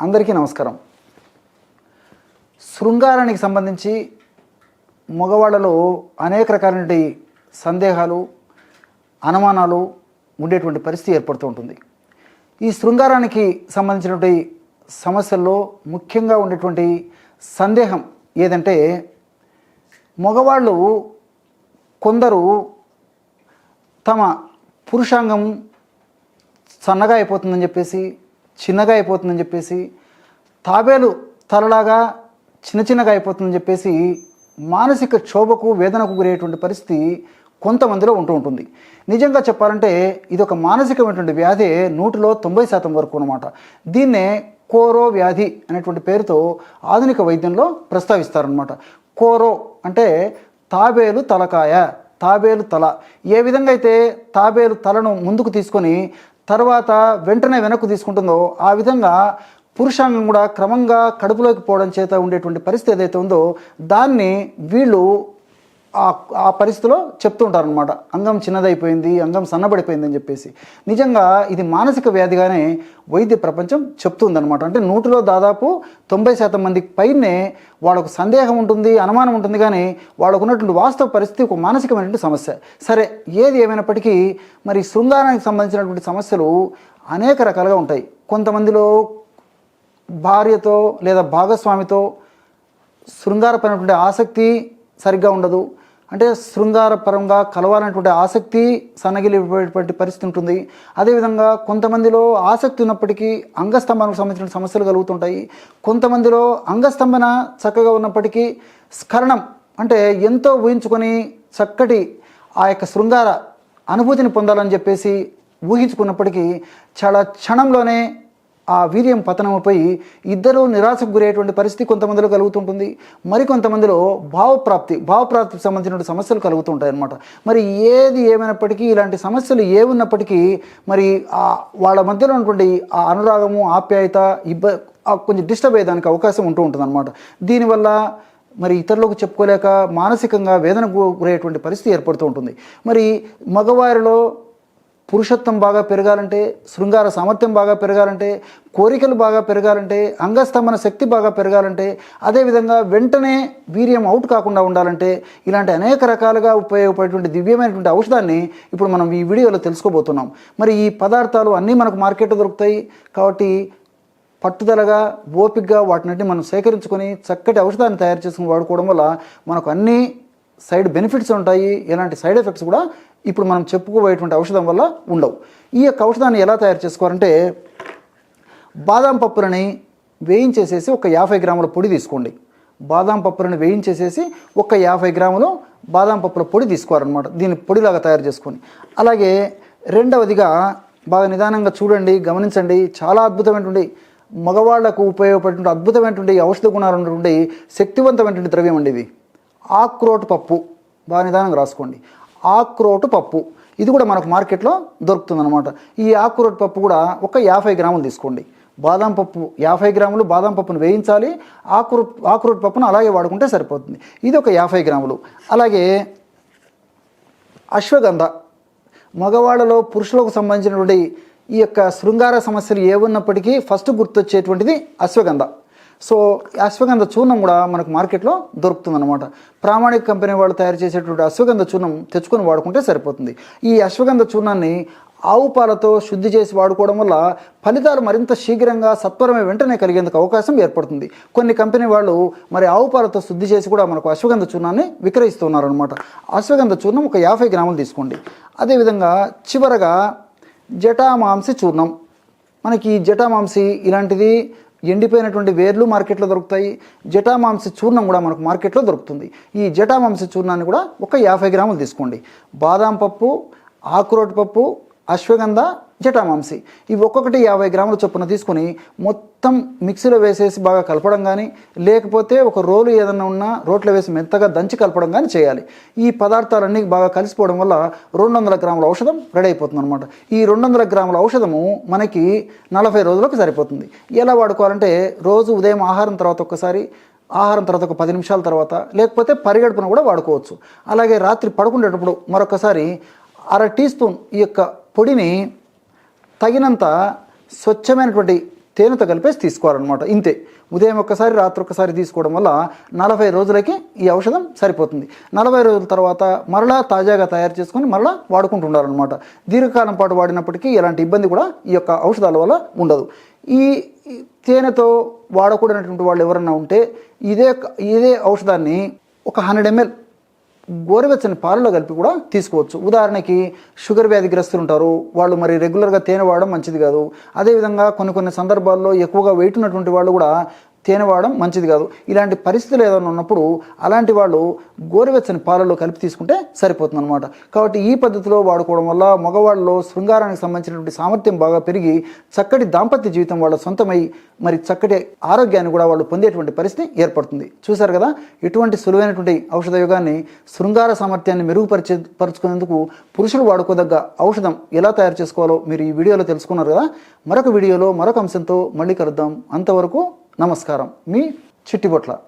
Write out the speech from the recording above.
అందరికీ నమస్కారం. శృంగారానికి సంబంధించి మగవాళ్ళలో అనేక రకాలైన సందేహాలు అనుమానాలు ఉండేటువంటి పరిస్థితి ఏర్పడుతూ ఉంటుంది. ఈ శృంగారానికి సంబంధించినటువంటి సమస్యల్లో ముఖ్యంగా ఉండేటువంటి సందేహం ఏదంటే మగవాళ్ళు కొందరు తమ పురుషాంగం సన్నగా అయిపోతుందని చెప్పేసి చిన్నగా అయిపోతుందని చెప్పేసి తాబేలు తలలాగా చిన్న చిన్నగా అయిపోతుందని చెప్పేసి మానసిక క్షోభకు వేదనకు గురయ్యేటువంటి పరిస్థితి కొంతమందిలో ఉంటూ ఉంటుంది. నిజంగా చెప్పాలంటే ఇది ఒక మానసికమైనటువంటి వ్యాధి నూటిలో తొంభై శాతం వరకు అనమాట దీన్నే కోరో వ్యాధి అనేటువంటి పేరుతో ఆధునిక వైద్యంలో ప్రస్తావిస్తారనమాట కోరో అంటే తాబేలు తలకాయ. తాబేలు తల. ఏ విధంగా అయితే తాబేలు తలను ముందుకు తీసుకొని తర్వాత వెంటనే వెనక్కు తీసుకుంటుందో ఆ విధంగా పురుషాంగం కూడా క్రమంగా కడుపులోకి పోవడం చేత ఉండేటువంటి పరిస్థితి ఏదైతే ఉందో దాన్ని వీళ్ళు ఆ ఆ పరిస్థితిలో చెప్తూ ఉంటారనమాట అంగం చిన్నదైపోయింది అంగం సన్నబడిపోయింది అని చెప్పేసి. నిజంగా ఇది మానసిక వ్యాధిగానే వైద్య ప్రపంచం చెప్తుందనమాట అంటే నూటిలో దాదాపు తొంభై శాతం మందికి పైనే వాళ్ళకు సందేహం ఉంటుంది అనుమానం ఉంటుంది కానీ వాళ్ళకు ఉన్నటువంటి వాస్తవ పరిస్థితి ఒక మానసికమైనటువంటి సమస్య. సరే ఏది ఏమైనప్పటికీ మరి శృంగారానికి సంబంధించినటువంటి సమస్యలు అనేక రకాలుగా ఉంటాయి. కొంతమందిలో భార్యతో లేదా భాగస్వామితో శృంగారపరమైనటువంటి ఆసక్తి సరిగ్గా ఉండదు. అంటే శృంగారపరంగా కలవాలనేటువంటి ఆసక్తి సన్నగిలిపోయేటువంటి పరిస్థితి ఉంటుంది. అదేవిధంగా కొంతమందిలో ఆసక్తి ఉన్నప్పటికీ అంగస్తంభనకు సంబంధించిన సమస్యలు కలుగుతుంటాయి. కొంతమందిలో అంగస్తంభన చక్కగా ఉన్నప్పటికీ స్కరణం అంటే ఎంతో ఊహించుకొని చక్కటి ఆ యొక్క శృంగార అనుభూతిని పొందాలని చెప్పేసి ఊహించుకున్నప్పటికీ చాలా క్షణంలోనే ఆ వీర్యం పతనముపై ఇద్దరు నిరాశకు గురయ్యేటువంటి పరిస్థితి కొంతమందిలో కలుగుతుంటుంది. మరికొంతమందిలో భావప్రాప్తి భావప్రాప్తికి సంబంధించిన సమస్యలు కలుగుతుంటాయి అనమాట మరి ఏది ఏమైనప్పటికీ ఇలాంటి సమస్యలు ఏ ఉన్నప్పటికీ మరి వాళ్ళ మధ్యలో ఉన్నటువంటి ఆ అనురాగము ఆప్యాయత ఇబ్బ కొంచెం డిస్టర్బ్ అయ్యేదానికి అవకాశం ఉంటూ ఉంటుంది అనమాట దీనివల్ల మరి ఇతరులకు చెప్పుకోలేక మానసికంగా వేదనకు గురయ్యేటువంటి పరిస్థితి ఏర్పడుతూ ఉంటుంది. మరి మగవారిలో పురుషత్వం బాగా పెరగాలంటే శృంగార సామర్థ్యం బాగా పెరగాలంటే కోరికలు బాగా పెరగాలంటే అంగస్తంభన శక్తి బాగా పెరగాలంటే అదేవిధంగా వెంటనే వీర్యం అవుట్ కాకుండా ఉండాలంటే ఇలాంటి అనేక రకాలుగా ఉపయోగపడేటువంటి దివ్యమైనటువంటి ఔషధాన్ని ఇప్పుడు మనం ఈ వీడియోలో తెలుసుకోబోతున్నాం. మరి ఈ పదార్థాలు అన్నీ మనకు మార్కెట్లో దొరుకుతాయి. కాబట్టి పట్టుదలగా ఓపికగా వాటిని మనం సేకరించుకొని చక్కటి ఔషధాన్ని తయారు చేసుకుని వాడుకోవడం వల్ల మనకు అన్నీ సైడ్ బెనిఫిట్స్ ఉంటాయి ఎలాంటి సైడ్ ఎఫెక్ట్స్ కూడా ఇప్పుడు మనం చెప్పుకోబోయేటువంటి ఔషధం వల్ల ఉండవు. ఈ యొక్క ఔషధాన్ని ఎలా తయారు చేసుకోవాలంటే బాదాం పప్పులని వేయించేసేసి ఒక యాభై గ్రాముల పొడి తీసుకోండి. బాదాం పప్పులను వేయించేసేసి ఒక యాభై గ్రాములు బాదాం పప్పుల పొడి తీసుకోవాలన్నమాట. దీన్ని పొడిలాగా తయారు చేసుకొని. అలాగే రెండవదిగా బాగా నిదానంగా చూడండి గమనించండి. చాలా అద్భుతమైనటువంటి మగవాళ్ళకు ఉపయోగపడేటువంటి అద్భుతమైనటువంటి ఔషధ గుణాలు ఉన్నటువంటి శక్తివంతమైనటువంటి ద్రవ్యం అండి ఇది. ఆక్రోట్ పప్పు. బాగా నిదానంగా రాసుకోండి. ఆక్రోట్ పప్పు. ఇది కూడా మనకు మార్కెట్లో దొరుకుతుందన్నమాట. ఈ ఆక్రోటు పప్పు కూడా ఒక యాభై గ్రాములు తీసుకోండి. బాదం పప్పు యాభై గ్రాములు బాదం పప్పును వేయించాలి. ఆకురు ఆకురోట్ పప్పును అలాగే వాడుకుంటే సరిపోతుంది. ఇది ఒక యాభై గ్రాములు. అలాగే అశ్వగంధ. మగవాళ్ళలో పురుషులకు సంబంధించినటువంటి ఈ యొక్క శృంగార సమస్యలు ఏమున్నప్పటికీ ఫస్ట్ గుర్తొచ్చేటువంటిది అశ్వగంధ. సో ఈ అశ్వగంధ చూర్ణం కూడా మనకు మార్కెట్లో దొరుకుతుందన్నమాట. ప్రామాణిక కంపెనీ వాళ్ళు తయారు చేసేటువంటి అశ్వగంధ చూర్ణం తెచ్చుకొని వాడుకుంటే సరిపోతుంది. ఈ అశ్వగంధ చూర్ణాన్ని ఆవు పాలతో శుద్ధి చేసి వాడుకోవడం వల్ల ఫలితాలు మరింత శీఘ్రంగా సత్వరమే వెంటనే కలిగేందుకు అవకాశం ఏర్పడుతుంది. కొన్ని కంపెనీ వాళ్ళు మరి ఆవు పాలతో శుద్ధి చేసి కూడా మనకు అశ్వగంధ చూర్ణాన్ని విక్రయిస్తున్నారనమాట అశ్వగంధ చూర్ణం ఒక యాభై గ్రాములు తీసుకోండి. అదేవిధంగా చివరగా జటామాంసి చూర్ణం. మనకి జటామాంసి ఇలాంటిది ఎండిపోయినటువంటి వేర్లు మార్కెట్లో దొరుకుతాయి. జటామాంస చూర్ణం కూడా మనకు మార్కెట్లో దొరుకుతుంది. ఈ జటామాంస చూర్ణాన్ని కూడా ఒక యాభై గ్రాములు తీసుకోండి. బాదాం పప్పు ఆకురోటి పప్పు అశ్వగంధ జటామాంసి. ఇవి ఒక్కొక్కటి యాభై గ్రాముల చొప్పున తీసుకొని మొత్తం మిక్సీలో వేసేసి బాగా కలపడం కానీ లేకపోతే ఒక రోలు ఏదైనా ఉన్నా రోట్లో వేసి మెత్తగా దంచి కలపడం కానీ చేయాలి. ఈ పదార్థాలన్నీ బాగా కలిసిపోవడం వల్ల రెండు వందల గ్రాముల ఔషధం రెడీ అయిపోతుంది అనమాట ఈ రెండు వందల గ్రాముల ఔషధము మనకి నలభై రోజులకు సరిపోతుంది. ఎలా వాడుకోవాలంటే రోజు ఉదయం ఆహారం తర్వాత ఒక్కసారి ఆహారం తర్వాత ఒక పది నిమిషాల తర్వాత లేకపోతే పరిగెడుపున కూడా వాడుకోవచ్చు. అలాగే రాత్రి పడుకునేటప్పుడు మరొకసారి అర టీ స్పూన్ ఈ యొక్క పొడిని తగినంత స్వచ్ఛమైనటువంటి తేనెతో కలిపేసి తీసుకోవాలన్నమాట. ఇంతే. ఉదయం ఒక్కసారి రాత్రి ఒక్కసారి తీసుకోవడం వల్ల నలభై రోజులకి ఈ ఔషధం సరిపోతుంది. నలభై రోజుల తర్వాత మరలా తాజాగా తయారు చేసుకొని మరలా వాడుకుంటూ ఉండాలన్నమాట. దీర్ఘకాలం పాటు వాడినప్పటికీ ఎలాంటి ఇబ్బంది కూడా ఈ యొక్క ఔషధాల వల్ల ఉండదు. ఈ ఈ తేనెతో వాడకూడనటువంటి వాళ్ళు ఎవరన్నా ఉంటే ఇదే ఇదే ఔషధాన్ని ఒక హండ్రెడ్ ఎంఎల్ గోరువెచ్చని పాలలో కలిపి కూడా తీసుకోవచ్చు. ఉదాహరణకి షుగర్ వ్యాధిగ్రస్తులు ఉంటారు. వాళ్ళు మరి రెగ్యులర్గా తేనె వాడడం మంచిది కాదు. అదేవిధంగా కొన్ని కొన్ని సందర్భాల్లో ఎక్కువగా వెయిట్ ఉన్నటువంటి వాళ్ళు కూడా తేనె వాడడం మంచిది కాదు. ఇలాంటి పరిస్థితులు ఏదైనా ఉన్నప్పుడు అలాంటి వాళ్ళు గోరువెచ్చని పాలలో కలిపి తీసుకుంటే సరిపోతుంది అనమాట కాబట్టి ఈ పద్ధతిలో వాడుకోవడం వల్ల మగవాళ్ళలో శృంగారానికి సంబంధించినటువంటి సామర్థ్యం బాగా పెరిగి చక్కటి దాంపత్య జీవితం వాళ్ళ సొంతమై మరి చక్కటి ఆరోగ్యాన్ని కూడా వాళ్ళు పొందేటువంటి పరిస్థితి ఏర్పడుతుంది. చూశారు కదా? ఇటువంటి సులువైనటువంటి ఔషధ యుగాన్ని శృంగార సామర్థ్యాన్ని మెరుగుపరిచే పరుచుకునేందుకు పురుషులు వాడుకోదగ్గ ఔషధం ఎలా తయారు చేసుకోవాలో మీరు ఈ వీడియోలో తెలుసుకున్నారు కదా? మరొక వీడియోలో మరొక అంశంతో మళ్ళీ కలుద్దాం. అంతవరకు నమస్కారం. మీ చిట్టిబొట్ల.